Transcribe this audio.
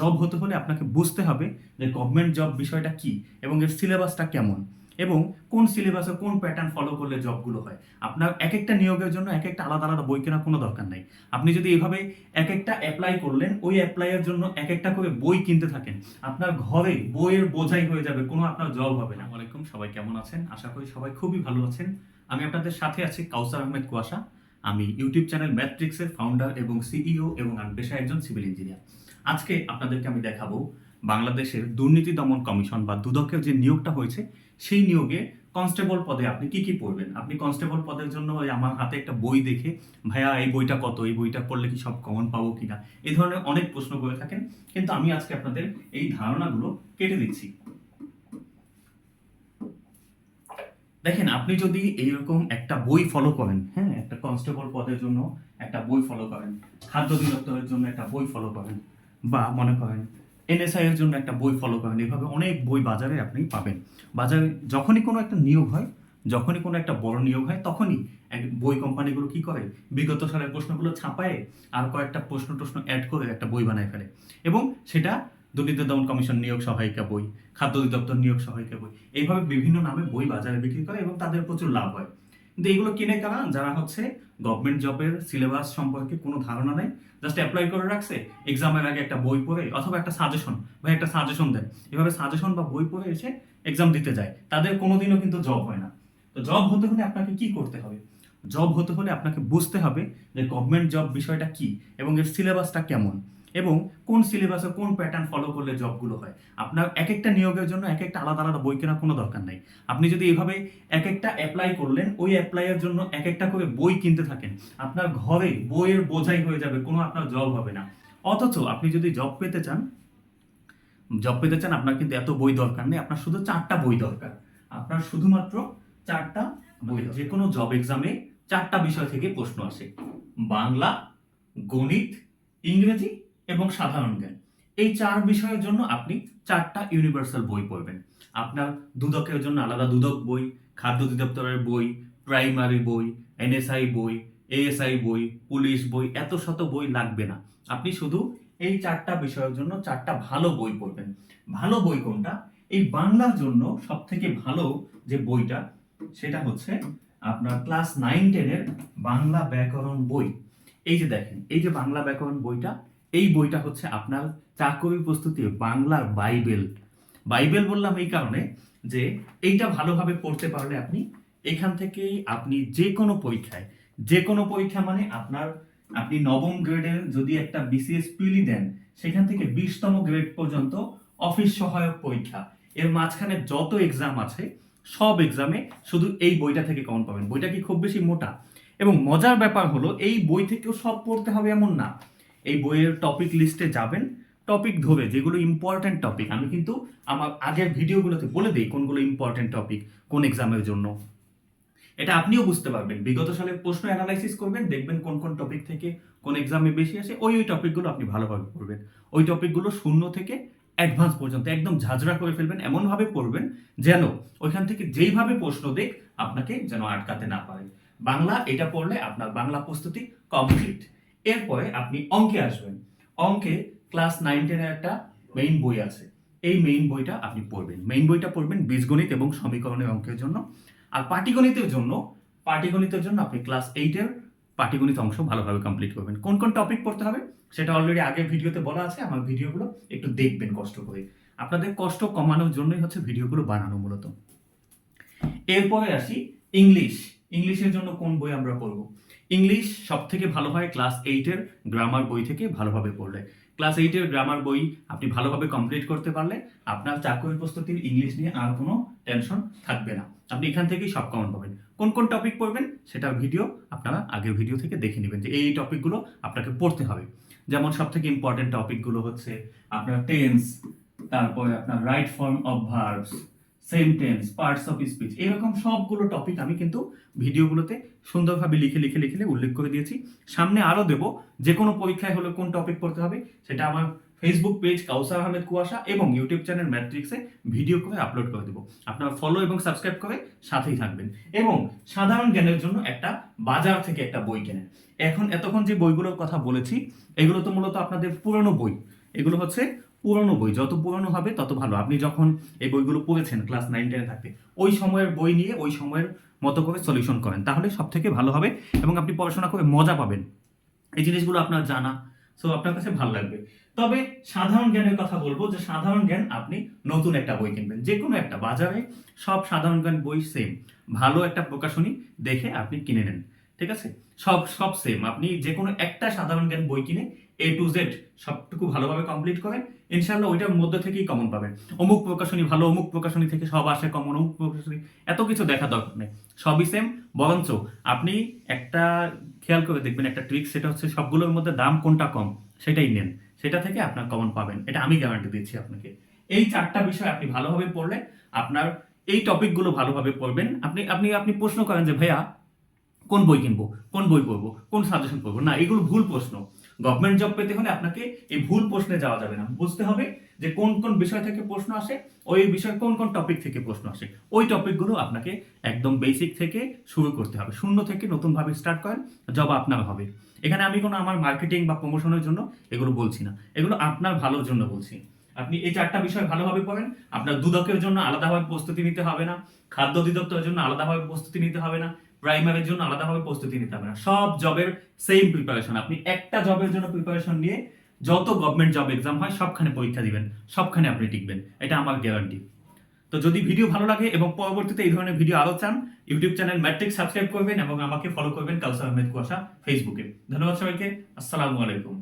Job হতে হলে আপনাকে বুঝতে হবে যে গভর্নমেন্ট জব বিষয়টা কি এবং এর সিলেবাসটা কেমন এবং কোন সিলেবাসে কোন প্যাটার্ন ফলো করলে জবগুলো হয়। আপনার এক একটা নিয়োগের জন্য এক একটা আলাদা আলাদা বই কেনার কোনো দরকার নাই। আপনি যদি এভাবে এক একটা অ্যাপ্লাই করলেন, ওই অ্যাপ্লাইয়ের জন্য এক একটা করে বই কিনতে থাকেন, আপনার ঘরে বইয়ের বোঝাই হয়ে যাবে, কোনো আপনার জব হবে না। ওয়ালাইকুম সবাই কেমন আছেন? আশা করি সবাই খুবই ভালো আছেন। আমি আপনাদের সাথে আছি কাউসার আহমেদ কুয়াশা। আমি ইউটিউব চ্যানেল ম্যাট্রিক্সের ফাউন্ডার এবং সিইও এবং আমি পেশায় একজন সিভিল ইঞ্জিনিয়ার আজকে আপনাদেরকে আমি দেখাবো বাংলাদেশের দুর্নীতি দমন কমিশন বা দুদকের যে নিয়োগটা হয়েছে, সেই নিয়োগে কনস্টেবল পদে আপনি কি কি পড়বেন? আপনি কনস্টেবল পদের জন্য আমার হাতে একটা বই দেখে, ভাইয়া, এই বইটা কত? এই বইটা পড়লে কি সব কমন পাবো কিনা? এই ধরনের অনেক প্রশ্ন করে থাকেন, কিন্তু আমি আজকে আপনাদের এই ধারণাগুলো কেটে দিচ্ছি। দেখেন, আপনি যদি এইরকম একটা বই ফলো করেন হ্যাঁ একটা কনস্টেবল পদের জন্য একটা বই ফলো করেন, খাদ্য অধিদপ্তরের জন্য একটা বই ফলো করেন বা মনে করেন এনএসআই এর জন্য একটা বই ফলো করেন, এভাবে অনেক বই বাজারে আপনি পাবেন। বাজারে যখনই কোনো একটা নিয়োগ হয়, যখনই কোনো একটা বড় নিয়োগ হয়, তখনই বই কোম্পানিগুলো কি করে? বিগত সালের প্রশ্নগুলো ছাপায় আর কয়েকটা প্রশ্ন টশ্ন অ্যাড করে একটা বই বানায় ফেলে। এবং সেটা দুর্নীতি দমন কমিশন নিয়োগ সহায়িকা বই, খাদ্য অধিদপ্তর নিয়োগ সহায়িকা বই, এইভাবে বিভিন্ন নামে বই বাজারে বিক্রি করে এবং তাদের প্রচুর লাভ হয়। কিন্তু এগুলো কিনে কারা যারা হচ্ছে গভর্নমেন্ট জবের সিলেবাস সম্পর্কে কোনো ধারণা নেই জাস্ট অ্যাপ্লাই করে রাখছে এক্সামের আগে একটা বই পড়ে, অথবা একটা সাজেশন বা একটা সাজেশন দেন। এভাবে সাজেশন বা বই পড়ে এসে এক্সাম দিতে যায়। তাদের কোনোদিনও কিন্তু জব হয় না। তো জব হতে হলে আপনাকে কি করতে হবে? জব হতে হলে আপনাকে বুঝতে হবে যে গভর্নমেন্ট জব বিষয়টা কি এবং এর সিলেবাসটা কেমন। এবং কোন সিলেবাসে কোন প্যাটার্ন ফলো করলে জবগুলো হয়? আপনার এক একটা নিয়োগের জন্য এক একটা আলাদা আলাদা বই কেনার কোনো দরকার নাই। আপনি যদি এভাবে এক একটা অ্যাপ্লাই করলেন ওই অ্যাপ্লাইয়ের জন্য এক একটা করে বই কিনতে থাকেন আপনার ঘরে বইয়ের বোঝাই হয়ে যাবে কোনো আপনার জব হবে না। অথচ আপনি যদি জব পেতে চান জব পেতে চান আপনার কিন্তু এত বই দরকার নেই আপনার শুধু চারটা বই দরকার। আপনার শুধুমাত্র চারটা বই যে কোনো জব এক্সামে চারটা বিষয় থেকে প্রশ্ন আসে। বাংলা গণিত ইংরেজি এবং সাধারণ জ্ঞান। এই চার বিষয়ের জন্য আপনি চারটা ইউনিভার্সাল বই পড়বেন। আপনার দুদকের জন্য আলাদা দুদক বই, খাদ্য অধিদপ্তরের বই প্রাইমারি বই এনএসআই বই এএসআই বই পুলিশ বই, এত শত বই লাগবে না। আপনি শুধু এই চারটা বিষয়ের জন্য চারটা ভালো বই পড়বেন। ভালো বই কোনটা? এই বাংলার জন্য সব থেকে ভালো যে বইটা, সেটা হচ্ছে আপনার ক্লাস নাইন টেনের বাংলা ব্যাকরণ বই। এই যে দেখেন, এই যে বাংলা ব্যাকরণ বইটা এই বইটা হচ্ছে আপনার চাকরি প্রস্তুতি বাংলার বাইবেল। বাইবেল বললাম এই কারণে যে এইটা ভালোভাবে পড়তে পারলে আপনি এখান থেকেই আপনি যে কোনো পরীক্ষায়, যে কোনো পরীক্ষা মানে আপনার আপনি নবম গ্রেডের যদি একটা বিসিএস পিলি দেন, সেখান থেকে বিশতম গ্রেড পর্যন্ত অফিস সহায়ক পরীক্ষা। এর মাঝখানে যত এক্সাম আছে, সব এক্সামে শুধু এই বইটা থেকে কমন পাবেন। বইটা কি খুব বেশি মোটা? এবং মজার ব্যাপার হলো, এই বই থেকেও সব পড়তে হবে এমন না। এই বইয়ের টপিক লিস্টে যাবেন। টপিক ধরে যেগুলো ইম্পর্টেন্ট টপিক আমি কিন্তু আমার আগের ভিডিওগুলোতে বলে দিই কোনগুলো ইম্পর্টেন্ট টপিক কোন এক্সামের জন্য। এটা আপনিও বুঝতে পারবেন। বিগত সালের প্রশ্ন অ্যানালাইসিস করবেন, দেখবেন কোন কোন টপিক থেকে কোন এক্সামে বেশি আসে। ওই ওই টপিকগুলো আপনি ভালোভাবে পড়বেন। ওই টপিকগুলো শূন্য থেকে অ্যাডভান্স পর্যন্ত একদম ঝাঁঝরা করে ফেলবেন, এমনভাবে পড়বেন যেন ওইখান থেকে যেইভাবে প্রশ্ন দেখ, আপনাকে যেন আটকাতে না পারে। বাংলা, এটা পড়লে আপনার বাংলা প্রস্তুতি কমপ্লিট এরপরে আপনি অঙ্কে আসবেন। অঙ্কে ক্লাস নাইন টেনের একটা মেইন বই আছে। এই মেইন বইটা আপনি পড়বেন। মেইন বইটা পড়বেন বীজগণিত এবং সমীকরণের অঙ্কের জন্য। আর পাটিগণিতের জন্য পাটিগণিতের জন্য আপনি ক্লাস এইটের পাটিগণিত অংশ ভালোভাবে কমপ্লিট করবেন। কোন কোন টপিক পড়তে হবে সেটা অলরেডি আগের ভিডিওতে বলা আছে। আমার ভিডিওগুলো একটু দেখবেন কষ্ট করে। আপনাদের কষ্ট কমানোর জন্যই হচ্ছে ভিডিওগুলো বানানো মূলত। এরপরে আসি ইংলিশ। ইংলিশের জন্য কোন বই আমরা পড়ব? ইংলিশ সব থেকে ভালো হয় ক্লাস এইটের গ্রামার বই থেকে ভালোভাবে পড়লে। ক্লাস এইটের গ্রামার বই আপনি ভালোভাবে কমপ্লিট করতে পারলে আপনার চাকরির প্রস্তুতির ইংলিশ নিয়ে আর কোনো টেনশন থাকবে না। আপনি এখান থেকেই সব কমন পাবেন। কোন কোন টপিক পড়বেন সেটার ভিডিও আপনারা আগের ভিডিও থেকে দেখে নেবেন যে এই টপিকগুলো আপনাকে পড়তে হবে। যেমন সব থেকে ইম্পর্টেন্ট টপিকগুলো হচ্ছে আপনার টেন্স তারপরে আপনার right form of verbs sentence parts of speech এরকম সবগুলো টপিক আমি কিন্তু ভিডিওগুলোতে সুন্দরভাবে লিখে লিখে লিখে উল্লেখ করে দিয়েছি। সামনে আরও দেবো যে কোনো পরীক্ষায় হলে কোন টপিক পড়তে হবে, সেটা আমার ফেসবুক পেজ কাউসার আহমেদ কুয়াশা এবং ইউটিউব চ্যানেল ম্যাট্রিক্সে ভিডিও করে আপলোড করে দেবো। আপনারা ফলো এবং সাবস্ক্রাইব করে সাথেই থাকবেন। এবং সাধারণ জ্ঞানের জন্য একটা বাজার থেকে একটা বই কেনেন। এখন এতক্ষণ যে বইগুলোর কথা বলেছি, এগুলো তো মূলত আপনাদের পুরনো বই। এগুলো হচ্ছে পুরনো বই, যত পুরনো হবে তত ভালো। আপনি যখন এই বইগুলো পড়েছেন, ক্লাস নাইন, টেনে থাকতে, ওই সময়ের বই নিয়ে, ওই সময়ের মতো করে সলিউশন করেন। তাহলে সব থেকে ভালো হবে এবং আপনি পড়াশোনা করে মজা পাবেন। এই জিনিসগুলো আপনার জানা সো আপনার কাছে ভালো লাগবে। তবে সাধারণ জ্ঞানের কথা বলব যে সাধারণ জ্ঞান আপনি নতুন একটা বই কিনবেন যে কোনো একটা। বাজারে সব সাধারণ জ্ঞান বই সেম ভালো একটা প্রকাশনী দেখে আপনি কিনে নেন। ঠিক আছে? সব সব সেম আপনি যে কোনো একটা সাধারণ জ্ঞান বই কিনে এ টু জেড সবটুকু ভালোভাবে কমপ্লিট করেন ইনশাল্লাহ ওইটার মধ্যে থেকেই কমন পাবেন। অমুক প্রকাশনী ভালো, অমুক প্রকাশনী থেকে সব আসে কমন অমুক প্রকাশনী এত কিছু দেখা দরকার নেই। সবই সেম বরঞ্চ আপনি একটা, খেয়াল করে দেখবেন একটা ট্রিক সেটা হচ্ছে সবগুলোর মধ্যে দাম কোনটা কম, সেটাই নেন। সেটা থেকে আপনার কমন পাবেন। এটা আমি গ্যারান্টি দিচ্ছি আপনাকে। এই চারটা বিষয় আপনি ভালোভাবে পড়লে আপনার এই টপিকগুলো ভালোভাবে পড়বেন। আপনি আপনি আপনি প্রশ্ন করেন যে, ভাইয়া কোন বই কিনবো, কোন বই পড়ব, কোন সাজেশন পড়ব? না, এগুলো ভুল প্রশ্ন। গভর্নমেন্ট জব পেতে হলে আপনাকে এই ভুল প্রশ্নে যাওয়া যাবে না। বুঝতে হবে যে কোন কোন বিষয় থেকে প্রশ্ন আসে ওই বিষয় কোন কোন টপিক থেকে প্রশ্ন আসে। ওই টপিকগুলো আপনাকে একদম বেসিক থেকে শুরু করতে হবে। শূন্য থেকে নতুনভাবে স্টার্ট করেন জব আপনার হবে। এখানে আমি কোনো আমার মার্কেটিং বা প্রমোশনের জন্য এগুলো বলছি না। এগুলো আপনার ভালোর জন্য বলছি। আপনি এই চারটা বিষয় ভালোভাবে পড়েন, আপনার দুদকের জন্য আলাদাভাবে প্রস্তুতি নিতে হবে না, খাদ্য অধিদপ্তরের জন্য আলাদাভাবে প্রস্তুতি নিতে হবে না প্রাইমারির জন্য আলাদাভাবে প্রস্তুতি নিতে হবে না। সব জবের সেম প্রিপারেশন আপনি একটা জবের জন্য প্রিপারেশন নিয়ে যত গভর্নমেন্ট জব এক্সাম হয়, সবখানে পরীক্ষা দিবেন, সবখানে আপনি টিকবেন। এটা আমার গ্যারান্টি তো যদি ভিডিও ভালো লাগে এবং পরবর্তীতে এই ধরনের ভিডিও আরও চান ইউটিউব চ্যানেল ম্যাট্রিক সাবস্ক্রাইব করবেন এবং আমাকে ফলো করবেন কালসার আহমেদ কুয়াশা ফেসবুকে ধন্যবাদ সবাইকে। আসসালামু আলাইকুম।